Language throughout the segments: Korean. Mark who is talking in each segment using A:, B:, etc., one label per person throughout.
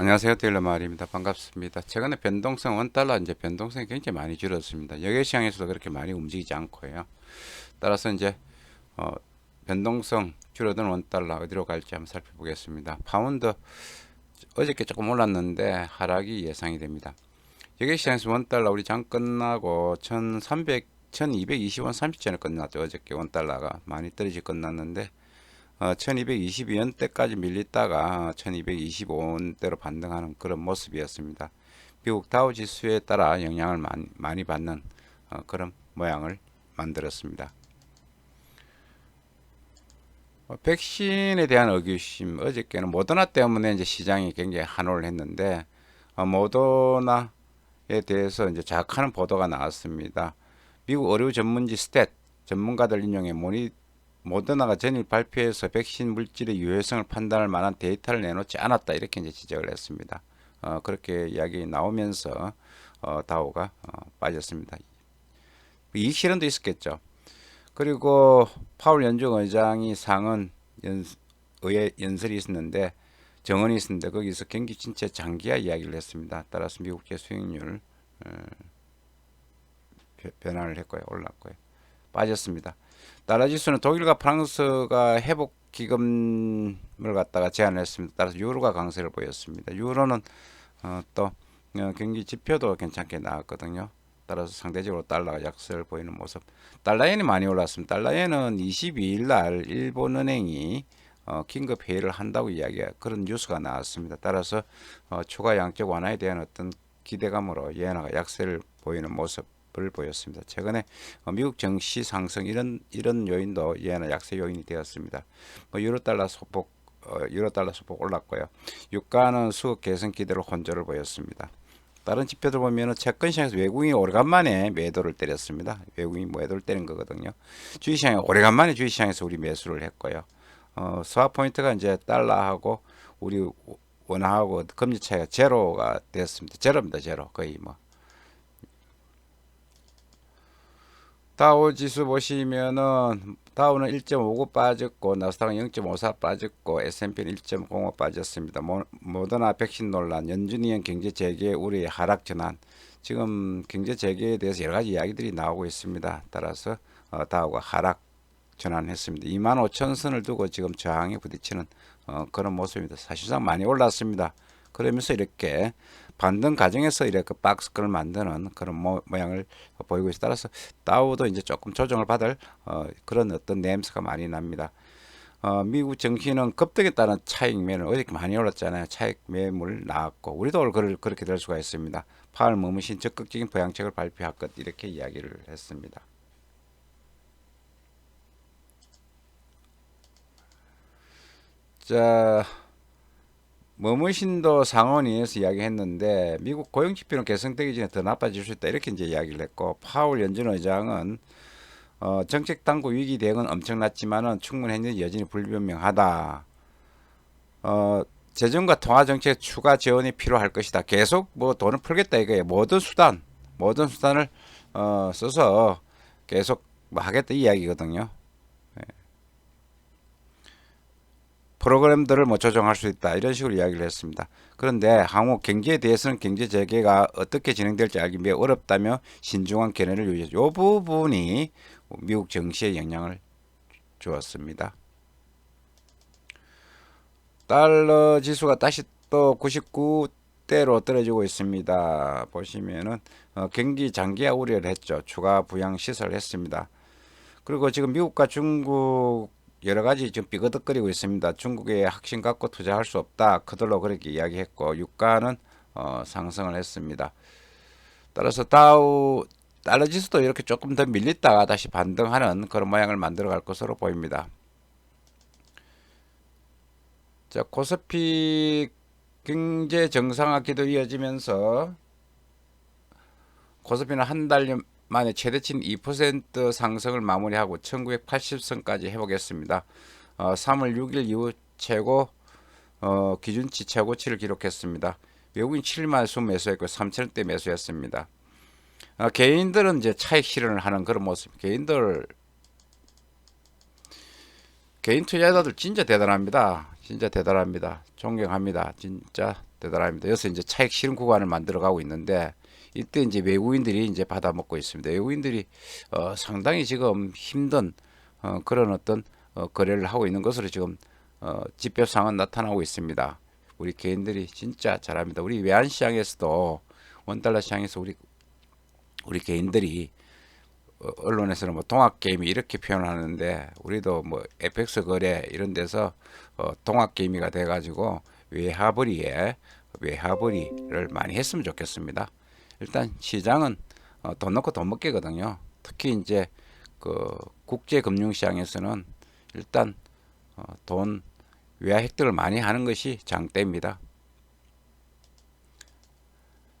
A: 안녕하세요. 딜러마을입니다. 반갑습니다. 최근에 변동성 원달러 이제 변동성이 굉장히 많이 줄었습니다. 여객 시장에서도 그렇게 많이 움직이지 않고요. 따라서 이제 어, 변동성 줄어든 원달러 어디로 갈지 한번 살펴보겠습니다. 파운드 어저께 조금 올랐는데 하락이 예상이 됩니다. 여객 시장에서 원달러 우리 장 끝나고 1300 1220원 30전에 끝났죠. 어저께 원달러가 많이 떨어지 끝났는데 어, 1222원대까지 밀리다가 1225원대로 반등하는 그런 모습이었습니다. 미국 다우 지수에 따라 영향을 많이, 받는 어, 그런 모양을 만들었습니다. 어, 백신에 대한 의구심 어저께는 모더나 때문에 이제 시장이 굉장히 한호를 했는데 어, 모더나에 대해서 이제 자학하는 보도가 나왔습니다. 미국 의료 전문지 스탯 전문가들 인용해 모니 모더나가 전일 발표해서 백신 물질의 유해성을 판단할 만한 데이터를 내놓지 않았다 이렇게 이제 지적을 했습니다. 어, 그렇게 이야기 나오면서 어, 다우가 어, 빠졌습니다. 이익 실현도 있었겠죠. 그리고 파울 연중 의장이 상은 연, 의회 연설이 있었는데 정언이 있었는데 거기서 경기 침체 장기화 이야기를 했습니다. 따라서 미국제 수익률 어, 변화를 했고요, 올랐고요, 빠졌습니다. 달러 지수는 독일과 프랑스가 회복 기금을 갖다가 제안했습니다. 따라서 유로가 강세를 보였습니다. 유로는 어, 또 어, 경기 지표도 괜찮게 나왔거든요. 따라서 상대적으로 달러가 약세를 보이는 모습. 달러엔이 많이 올랐습니다. 달러엔은 22일 날 일본은행이 어, 긴급 회의를 한다고 이야기 그런 뉴스가 나왔습니다. 따라서 어, 추가 양적 완화에 대한 어떤 기대감으로 예나가 약세를 보이는 모습. 을 보였습니다. 최근에 어, 미국 증시 상승 이런 이런 요인도 예나 약세 요인이 되었습니다. 뭐 유로 달러 소폭 어, 유로 달러 소폭 올랐고요. 유가는 수급 개선 기대로 혼조를 보였습니다. 다른 지표들 보면은 채권 시장에서 외국인이 오래간만에 매도를 때렸습니다. 외국인이 매도를 때린 거거든요. 주식 시장에 오래간만에 주식 시장에서 우리 매수를 했고요. 어, 스왑 포인트가 이제 달러하고 우리 원화하고 금리 차이가 제로가 됐습니다. 제로입니다. 제로 거의 뭐 다우 지수 보시면은 다우는 1.59 빠졌고 나스닥은 0.54 빠졌고 S&P는 1.05 빠졌습니다. 모, 모더나 백신 논란, 연준이형 경제 재개 우려의 하락 전환. 지금 경제 재개에 대해서 여러 가지 이야기들이 나오고 있습니다. 따라서 어, 다우가 하락 전환했습니다. 2만 5천 선을 두고 지금 저항에 부딪히는 어, 그런 모습입니다. 사실상 많이 올랐습니다. 그러면서 이렇게 반등 과정에서 이렇게 박스권을 만드는 그런 모, 양을 보이고 있어 따라서 다우도 이제 조금 조정을 받을 어, 그런 어떤 냄새가 많이 납니다. 어, 미국 정신은 급등에 따른 차익 매물 어저께 많이 올랐잖아요. 차익 매물 나왔고 우리도 오늘 그렇게 될 수가 있습니다. 파월 머무신 적극적인 부양책을 발표할 것 이렇게 이야기를 했습니다. 자. 머무신도 상원위에서 이야기했는데 미국 고용 지표는 개선되기 전에 더 나빠질 수 있다 이렇게 이제 이야기를 했고 파월 연준 의장은 어, 정책 당국 위기 대응은 엄청났지만은 충분했는지 여전히 불분명하다. 어, 재정과 통화 정책 추가 지원이 필요할 것이다. 계속 뭐 돈을 풀겠다 이거예요. 모든 수단, 모든 수단을 어, 써서 계속 뭐 하겠다 이 이야기거든요. 프로그램들을 뭐 조정할 수 있다 이런 식으로 이야기를 했습니다. 그런데 향후 경제에 대해서는 경제 재개가 어떻게 진행될지 알기 매우 어렵다며 신중한 견해를 유지했죠. 이 부분이 미국 증시에 영향을 주었습니다. 달러 지수가 다시 또 99대로 떨어지고 있습니다. 보시면은 어, 경기 장기화 우려를 했죠. 추가 부양 시설을 했습니다. 그리고 지금 미국과 중국 여러 가지 지금 삐거덕거리고 있습니다. 중국에 확신 갖고 투자할 수 없다. 그들로 그렇게 이야기했고 유가는 어, 상승을 했습니다. 따라서 다우 달러 지수도 이렇게 조금 더 밀렸다가 다시 반등하는 그런 모양을 만들어 갈 것으로 보입니다. 자, 코스피 경제 정상화 기도 이어지면서 코스피는 한 달 만에 최대치인 2% 상승을 마무리하고 1980선까지 회복했습니다. 어, 3월 6일 이후 최고 어, 기준치 최고치를 기록했습니다. 외국인 7만 수 매수했고 3천원대 매수했습니다. 어, 개인들은 이제 차익 실현을 하는 그런 모습. 개인들 개인 투자자들 진짜 대단합니다. 진짜 대단합니다. 존경합니다. 진짜 되더랍니다. 여기서 이제 차익 실현 구간을 만들어 가고 있는데 이때 이제 외국인들이 이제 받아 먹고 있습니다. 외국인들이 어, 상당히 지금 힘든 어, 그런 어떤 어, 거래를 하고 있는 것으로 지금 어, 집배상은 나타나고 있습니다. 우리 개인들이 진짜 잘합니다. 우리 외환 시장에서도 원달러 시장에서 우리 우리 개인들이 어, 언론에서는 뭐 동학 게임이 이렇게 표현하는데 우리도 뭐 FX 거래 이런 데서 어, 동학 게임이가 돼 가지고 외화벌이에 외화벌이를 많이 했으면 좋겠습니다. 일단 시장은 어, 돈 넣고 돈 먹기거든요. 특히 이제 그 국제 금융 시장에서는 일단 어, 돈 외화 획득을 많이 하는 것이 장대입니다.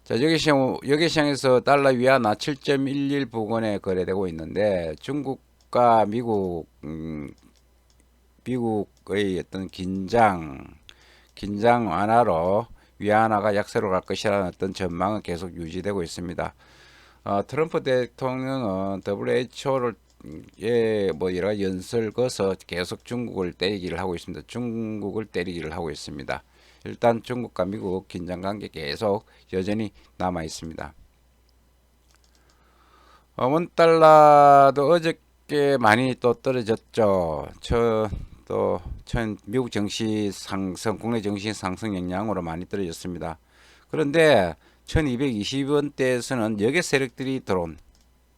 A: 자, 여기 시장, 여기 시장에서 달러 위안화 7.11 부근에 거래되고 있는데 중국과 미국, 음, 미국의 어떤 긴장, 긴장 완화로 위안화가 약세로 갈 것이라는 어떤 전망은 계속 유지되고 있습니다. 어, 트럼프 대통령은 WHO를 예, 뭐 여러 연설 거서 계속 중국을 때리기를 하고 있습니다. 중국을 때리기를 하고 있습니다. 일단 중국과 미국 긴장 관계 계속 여전히 남아 있습니다. 어, 원 달러도 어저께 많이 또 떨어졌죠. 저 또 전 미국 증시 상승, 국내 증시 상승 영향으로 많이 떨어졌습니다. 그런데 1220원대에서는 역의 세력들이 들어온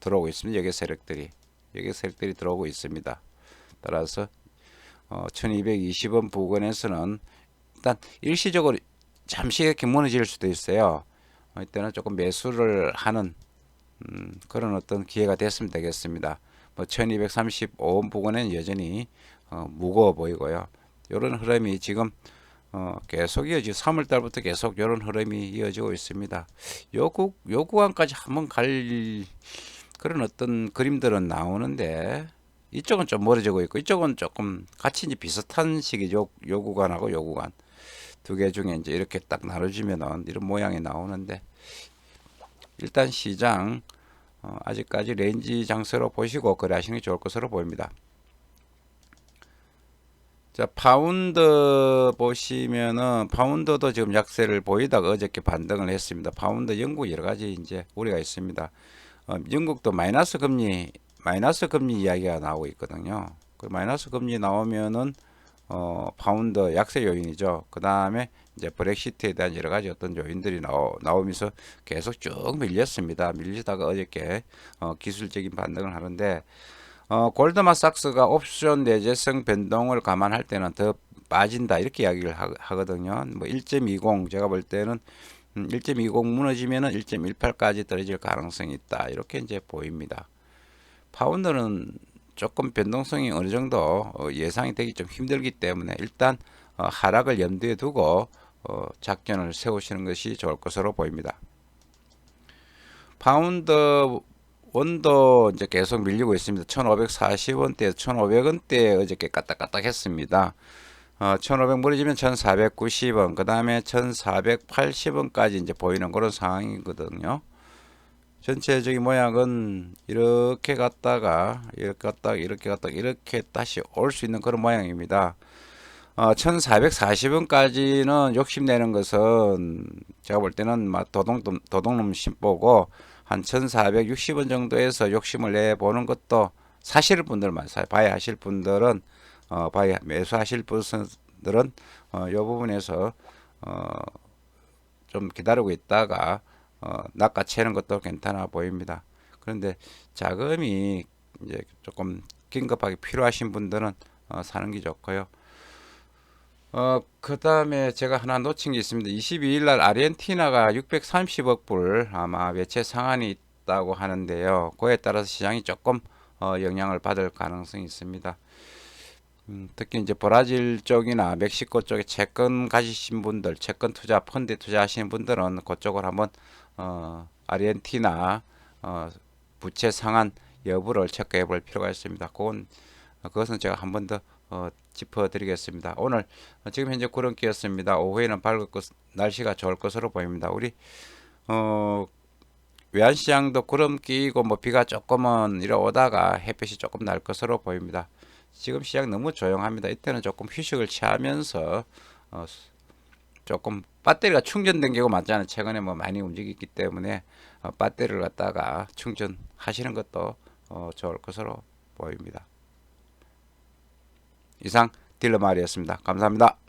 A: 들어오고 있습니다. 역의 세력들이 역의 세력들이 들어오고 있습니다. 따라서 어, 1220원 부근에서는 일단 일시적으로 잠시 이렇게 무너질 수도 있어요. 어, 이때는 조금 매수를 하는 음, 그런 어떤 기회가 됐으면 되겠습니다. 뭐 1235원 부근에는 여전히 어, 무거워 보이고요. 이런 흐름이 지금 어, 계속 이어지 3월 달부터 계속 이런 흐름이 이어지고 있습니다. 요구 요 구간까지 한번 갈 그런 어떤 그림들은 나오는데 이쪽은 좀 멀어지고 있고 이쪽은 조금 같이 이제 비슷한 시기죠. 요 구간하고 요 구간 두 개 중에 이제 이렇게 딱 나눠지면은 이런 모양이 나오는데 일단 시장 어, 아직까지 레인지 장세로 보시고 거래하시는 게 좋을 것으로 보입니다. 자, 파운드 보시면은 파운드도 지금 약세를 보이다가 어저께 반등을 했습니다. 파운드 영국 여러 가지 이제 우려가 있습니다. 어, 영국도 마이너스 금리 마이너스 금리 이야기가 나오고 있거든요. 그 마이너스 금리 나오면은 어, 파운드 약세 요인이죠. 그 다음에 이제 브렉시트에 대한 여러 가지 어떤 요인들이 나오, 나오면서 계속 쭉 밀렸습니다. 밀리다가 어저께 어, 기술적인 반등을 하는데 어, 골드만삭스가 옵션 내재성 변동을 감안할 때는 더 빠진다 이렇게 이야기를 하, 거든요뭐 1.20 제가 볼 때는 음, 1.20 무너지면은 1.18까지 떨어질 가능성이 있다 이렇게 이제 보입니다. 파운드는 조금 변동성이 어느 정도 어, 예상이 되기 좀 힘들기 때문에 일단 어, 하락을 염두에 두고 어, 작전을 세우시는 것이 좋을 것으로 보입니다. 파운드 원도 이제 계속 밀리고 있습니다. 1540원대, 1500원대 어저께 까딱까딱 했습니다. 어, 1500 무너지면 1490원, 그 다음에 1480원까지 이제 보이는 그런 상황이거든요. 전체적인 모양은 이렇게 갔다가 이렇게 갔다가 이렇게 갔다가 이렇게 다시 올 수 있는 그런 모양입니다. 어, 1440원까지는 욕심내는 것은 제가 볼 때는 도둑놈 심보고 한 1460원 정도에서 욕심을 내보는 것도 사실 분들만 봐야 하실 분들은 어, 봐야 매수하실 분들은 어, 이 부분에서 어, 좀 기다리고 있다가 어, 낚아채는 것도 괜찮아 보입니다. 그런데 자금이 이제 조금 긴급하게 필요하신 분들은 어, 사는 게 좋고요. 어, 그 다음에 제가 하나 놓친 게 있습니다. 22일 날 아르헨티나가 630억 불 아마 외채 상한이 있다고 하는데요. 그에 따라서 시장이 조금 어, 영향을 받을 가능성이 있습니다. 음, 특히 이제 브라질 쪽이나 멕시코 쪽에 채권 가지신 분들, 채권 투자, 펀드 투자하시는 분들은 그쪽을 한번 어, 아르헨티나 어, 부채 상한 여부를 체크해 볼 필요가 있습니다. 그건 그것은 제가 한 번 더 어, 짚어드리겠습니다. 오늘 지금 현재 구름 끼였습니다. 오후에는 밝고 날씨가 좋을 것으로 보입니다. 우리 어, 외환시장도 구름 끼고 뭐 비가 조금은 이러오다가 햇볕이 조금 날 것으로 보입니다. 지금 시장 너무 조용합니다. 이때는 조금 휴식을 취하면서 어, 조금 배터리가 충전된 경우 많잖아요. 최근에 뭐 많이 움직이기 때문에 어, 배터리를 갖다가 충전하시는 것도 어, 좋을 것으로 보입니다. 이상 딜러마리였습니다. 감사합니다.